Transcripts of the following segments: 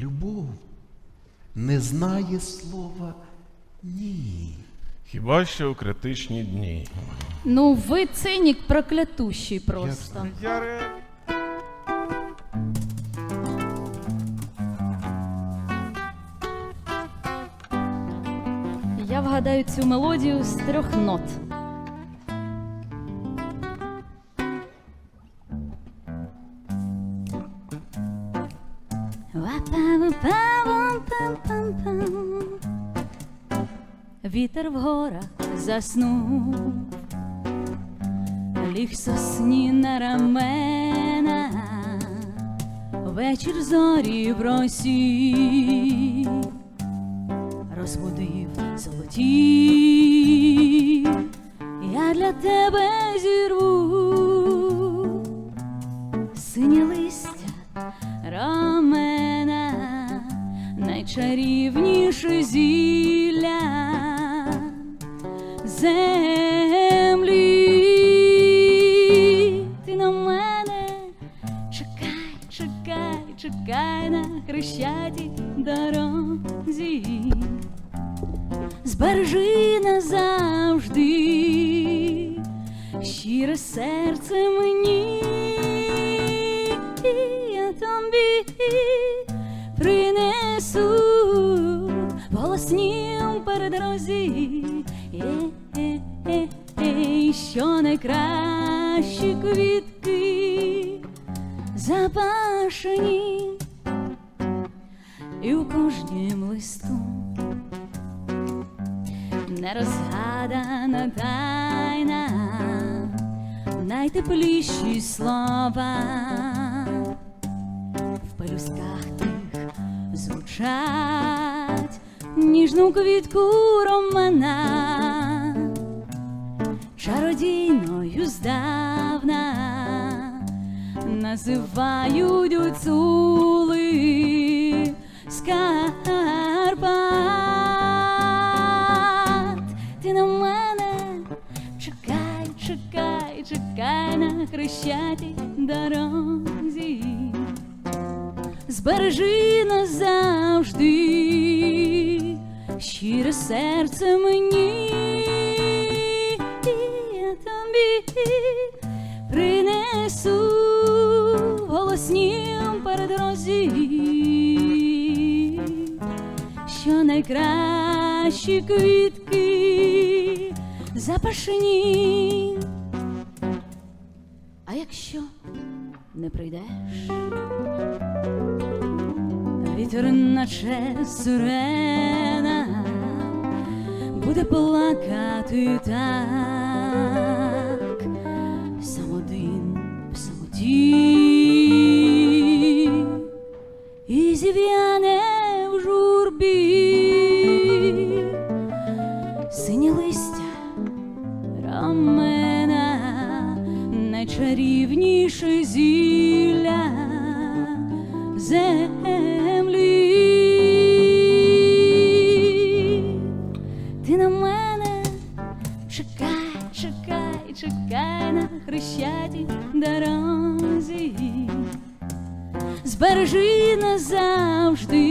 Любов не знає слова ні. Хіба що у критичні дні. Ну, ви цинік проклятущий просто. Я ре... Я вгадаю цю мелодію з трьох нот. Ва-па-ва-па-ва-пам-пам-пам. Вітер в горах заснув, ліг сосні на рамена, вечір зорі в росі розбудив золоті. Я для тебе зірву найчарівніше зілля землі. Ти на мене чекай, чекай, чекай на хрещатій дорозі. Збережи назавжди щире серце мені, передорозі, Є-є-є, що найкращі квітки запашені і у кожнім листу нерозгадана тайна, найтепліші слова. В пелюстках тих звучать ніжну квітку романа, чародійною здавна називають гуцули Скарпат. Ти на мене чекай, чекай, чекай на хрещатій дорозі. Збережи назавжди щире серце мені, і я тобі принесу голоснім передорозі, що найкращі квітки запашені. А якщо не прийдеш, вітер наче сирена буде плакати так, сам один в самоті і зів'яне в журбі. Синє листя рамена, найчарівніше зілля. Землі. Дорозі. Збережи назавжди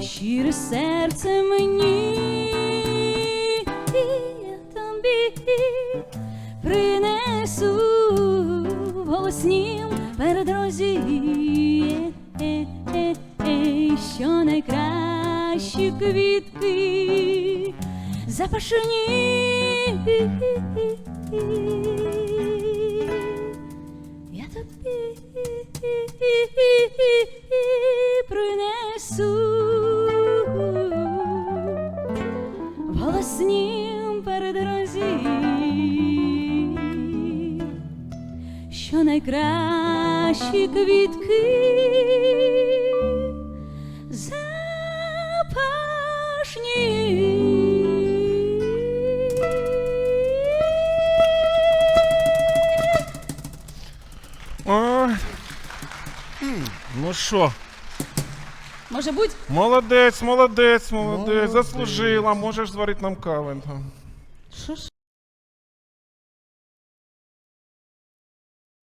щире серце мені, і я тобі принесу голоснім передрозі, що найкращі квітки запашені. В голоснім передорозі, що найкращі квітки запашні. Ну що, Може бути? молодець, молодець, молодець, заслужила, можеш зварити нам кави. Що ж?